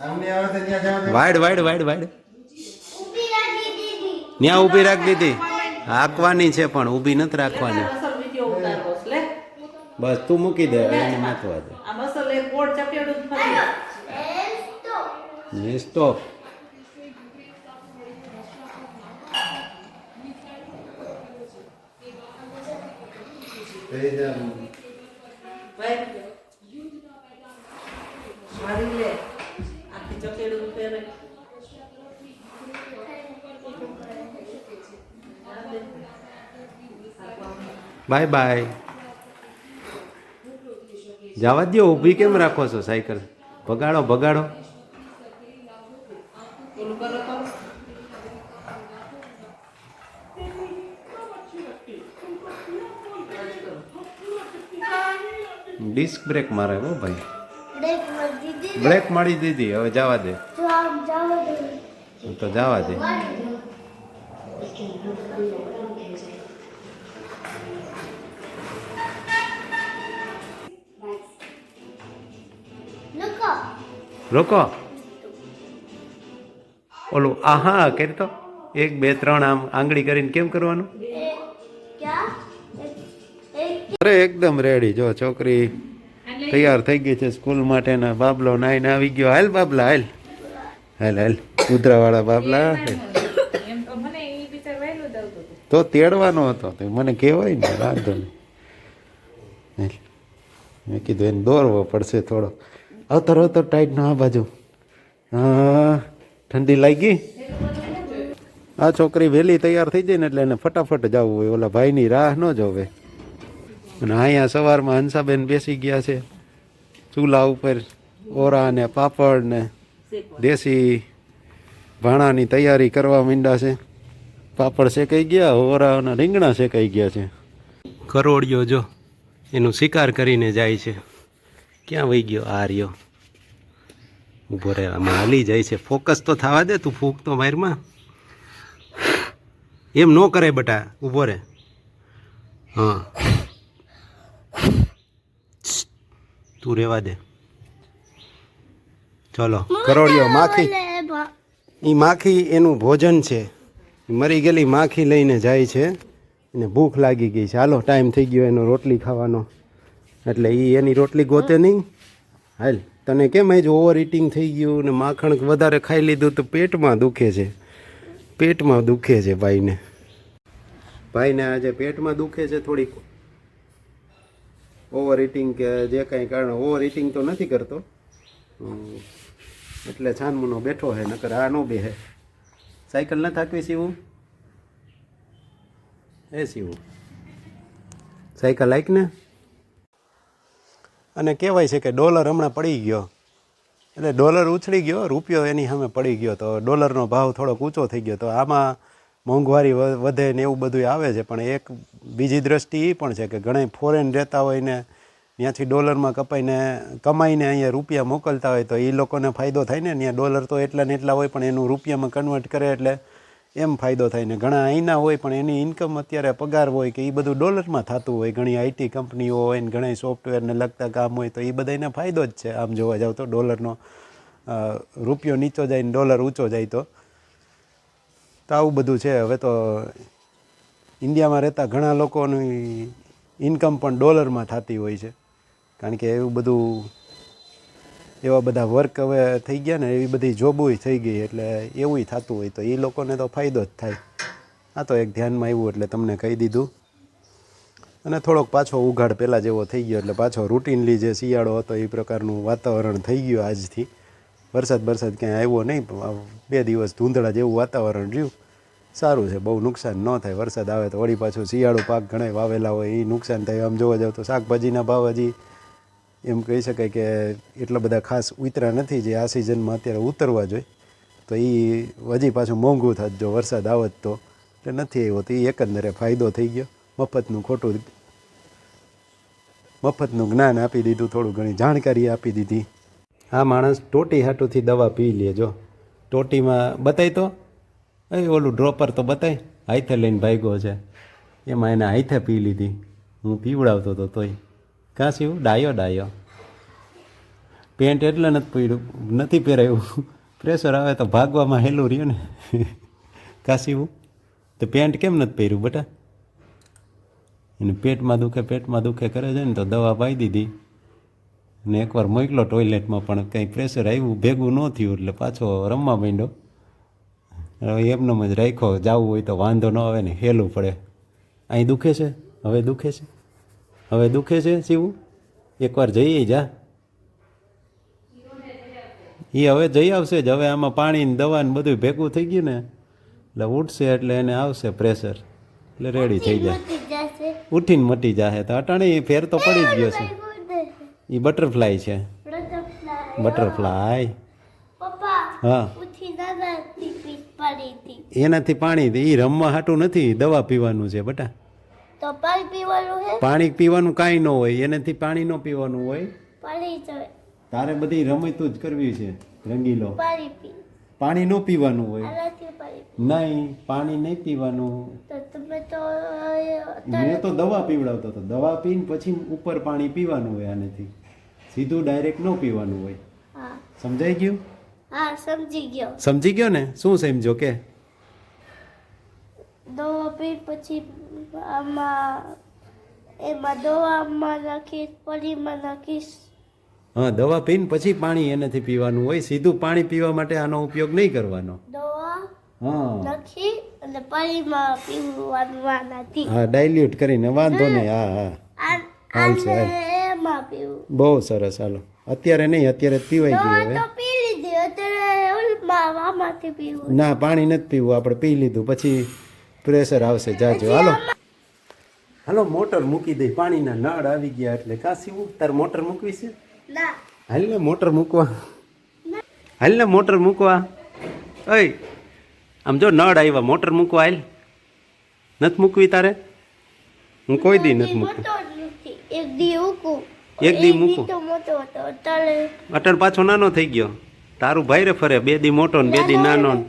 Wide wide wide wide ઊભી રાખી દીધી. ત્યાં ઊભી રાખ દીધી. હાંકવાની છે પણ ઊભી નથી રાખવાની. બસ તું મૂકી દે એને નાખવા દે સ્ટોપ એ જ લે પહેરે બાય બાય. જવા દો ઊભી કેમ રાખો છો સાયકલ? ભગાડો ભગાડો. ડિસ્ક બ્રેક મારે હો ભાઈ. બ્રેક મારી દીધી હવે જવા દે. તો આમ જાવ દે. તો જવા દે રોકો. ઓલું આ હા કરી તો? એક બે ત્રણ આમ આંગળી કરીને કેમ કરવાનું? અરે એકદમ રેડી જો છોકરી તૈયાર થઈ ગઈ છે સ્કૂલ માટેના બાબલો નાઈને આવી ગયો. હાલ બાબલા હાલ. હાલ હાલ. કૂતરાવાળા બાબલા. તો તેડવાનો હતો. તો મને કહેવાય ને વાંધો નહીં. મેં કીધું એને દોરવો પડશે થોડો. અવતર અવતર ટાઈટ ના આ બાજુ. હા ઠંડી લાગી? આ છોકરી વહેલી તૈયાર થઈ જાય ને એટલે એને ફટાફટ જવું હોય. ઓલા ભાઈની રાહ ન જોવે. અને અહીંયા સવારમાં હંસાબેન બેસી ગયા છે. ચૂલા ઉપર ઓરા ને પાપડ ને દેશી ભાણાની તૈયારી કરવા માંડ્યા છે. પાપડ શેકાઈ ગયા, ઓરા અને રીંગણા શેકાઈ ગયા છે. કરોડિયો જો એનું શિકાર કરીને જાય છે. ક્યાં વહી ગયો આ રહ્યો? ઊભો રહે, આમાં હાલી જાય છે. ફોકસ તો થવા દે તું, ફૂક તો મારમાં. એમ ન કરે બટા ઊભો રહે. હા. તું રહેવા દે. ચલો. કરોડિયો માખી. એ માખી એનું ભોજન છે. મરી ગયેલી માખી લઈને જાય છે. એને ભૂખ લાગી ગઈ છે. હાલો ટાઈમ થઈ ગયો એનો રોટલી ખાવાનો. એટલે એ એની રોટલી ગોતે નહીં. હાલ તને કેમ જ ઓવર ઇટિંગ થઈ ગયું ને માખણ વધારે ખાઈ લીધું તો પેટમાં દુખે છે. પેટમાં દુખે છે ભાઈને. ભાઈને આજે પેટમાં દુખે છે થોડીક. ઓવર ઇટિંગ કે જે કાંઈ કારણ ઓવર ઇટિંગ તો નથી કરતો. એટલે છાનમુનો બેઠો હે, નકર આ નો બેહે સાયકલ ન થાકવી સીવું? એ સીવું. સાયકલ લાઈક ને? અને કહેવાય છે કે ડોલર હમણાં પડી ગયો. એટલે ડોલર ઉછળી ગયો, રૂપિયો એની સામે પડી ગયો. તો ડોલરનો ભાવ થોડોક ઊંચો થઈ ગયો. તો આમાં મોંઘવારી વધે ને એવું બધું આવે છે, પણ એક બીજી દ્રષ્ટિ એ પણ છે કે ઘણા ફોરેન રહેતા હોય ને ત્યાંથી ડોલરમાં કપાઈને, કમાઈને અહીંયા રૂપિયા મોકલતા હોય તો એ લોકોને ફાયદો થાય ને, ત્યાં ડોલર તો એટલા ને એટલા હોય પણ એનું રૂપિયામાં કન્વર્ટ કરે એટલે એમ ફાયદો થાય ને. ઘણા અહીંના હોય પણ એની ઇન્કમ અત્યારે પગાર હોય કે એ બધું ડોલરમાં થતું હોય. ઘણી આઈટી કંપનીઓ હોય ને ઘણા સોફ્ટવેરને લગતા કામ હોય તો એ બધાને ફાયદો જ છે. આમ જોવા જાવ તો ડોલરનો રૂપિયો નીચો જાય ને ડોલર ઊંચો જાય તો તો આવું બધું છે. હવે તો ઇન્ડિયામાં રહેતા ઘણા લોકોની ઇન્કમ પણ ડોલરમાં થતી હોય છે. કારણ કે એવું બધું, એવા બધા વર્ક હવે થઈ ગયા ને, એવી બધી જોબોય થઈ ગઈ એટલે એવું થતું હોય તો એ લોકોને તો ફાયદો જ થાય. આ તો એક ધ્યાનમાં આવ્યું એટલે તમને કહી દીધું. અને થોડોક પાછો ઉઘાડ પહેલાં જેવો થઈ ગયો એટલે પાછો રૂટીનલી જે શિયાળો હતો એ પ્રકારનું વાતાવરણ થઈ ગયું આજથી. વરસાદ વરસાદ ક્યાંય આવ્યો નહીં બે દિવસ ધૂંધળા જેવું વાતાવરણ રહ્યું. સારું છે, બહુ નુકસાન ન થાય, વરસાદ આવે તો વળી પાછું શિયાળુ પાક ઘણા વાવેલા હોય એ નુકસાન થાય. આમ જોવા જાવ તો શાકભાજીના ભાવ હજી એમ કહી શકાય કે એટલા બધા ખાસ ઉતરા નથી જે આ સિઝનમાં અત્યારે ઉતરવા જોઈએ. તો એ હજી પાછું મોંઘું થાત જો વરસાદ આવત તો. એટલે નથી આવ્યો તો એ એકંદરે ફાયદો થઈ ગયો. મફતનું ખોટું મફતનું જ્ઞાન આપી દીધું, થોડું ઘણી જાણકારી આપી દીધી. આ માણસ ટોટી હાટુથી દવા પી લે જો. ટોટીમાં બતાવી તો એ ઓલું ડ્રોપર તો બતાય, હાથે લઈને ભાગ્યો છે. એમાં એને હાથે પી લીધી. હું પીવડાવતો હતો તોય. કાં સીવું ડાયો ડાયો. પેન્ટ એટલે નથી પહેર્યું નથી પહેરાયું. પ્રેશર આવે તો ભાગવામાં હેલું રહ્યું ને. કાશીવું તો પેન્ટ કેમ નથી પહેર્યું બટા? એને પેટમાં દુખે પેટમાં દુખે કરે છે ને તો દવા પાઈ દીધી. ને એકવાર મોકલો ટોયલેટમાં પણ કંઈ પ્રેશર આવ્યું, ભેગું ન થયું એટલે પાછો રમવા માંડ્યો. હવે એમનેમ જ રાખ્યો જવું હોય તો વાંધો ન આવે ને હેલું પડે. અહીં દુખે છે? હવે દુખે છે? હવે દુખે છે શિવું? એકવાર જઈએ જા. એ હવે જઈ આવશે જ. હવે આમાં પાણી ને દવા ને બધું ભેગું થઈ ગયું ને એટલે ઉઠશે એટલે એને આવશે પ્રેશર એટલે રેડી થઈ જાય. ઉઠીને મટી જાહે તો અટાણે એ ફેર તો પડી જ ગયો છે. એ બટરફ્લાય છે. બટરફ્લાય હા. એનાથી પાણી એ રમવા હાટું નથી. દવા પીવાનું છે બટા. તો પાણી પીવાનું હે? પાણી પીવાનું કાંઈ ન હોય. એનાથી પાણી ન પીવાનું હોય. તારે બધી રમતું જ કરવી છે રંગીલો. પાણી પી. પાણી ન પીવાનું હોય. નહીં પાણી નહીં પીવાનું. તો તમે તો મેં તો દવા પીવડાવતો હતો. દવા પીને પછી ઉપર પાણી પીવાનું હોય આનેથી. સીધું ડાયરેક્ટ ન પીવાનું હોય. સમજાઈ ગયું? હા સમજી ગયો. સમજી ગયો ને? શું સમજો કે? દવા પી પછી આમાં એમાં દવામાં નાખીશ પડીમાં નાખીશ. હા દવા પીને પછી પાણી એનાથી પીવાનું હોય. સીધું પાણી પીવા માટે આનો ઉપયોગ નહીં કરવાનો. દવા હા. નાખી અને પાણીમાં પીવાનું આનાથી. હા ડાયલ્યુટ કરીને વાંધો નહીં. હા હા. હાલ હાલશે, બહુ સરસ હાલો. અત્યારે નહીં અત્યારે પીવાઈ ગયું હવે પી લીધી અત્યારે ઓલમાં આમાંથી પીવું? ના પાણી નથી પીવું આપણે પી લીધું. પછી પ્રેશર આવશે જાજો. હાલો. હાલો મોટર મૂકી દઈ પાણીના નળ આવી ગયા એટલે કાશી તાર મોટર મૂકવી છે? ના. હાલ ને મોટર મૂકવા. હાલ ને મોટર મૂકવા. ઓય આમ જો નળ આવ્યા મોટર મૂકવા હાલ. નથી મૂકવી તારે? હું કોઈ દી નથી મૂકવી. એક દી મૂકું. એક દી મૂકું. તો મોટો હતો. અત્યારે અટલ પાછો નાનો થઈ ગયો. તારું ભાઈ રે ફરે બે દી મોટો ને બે દી નાનો ને.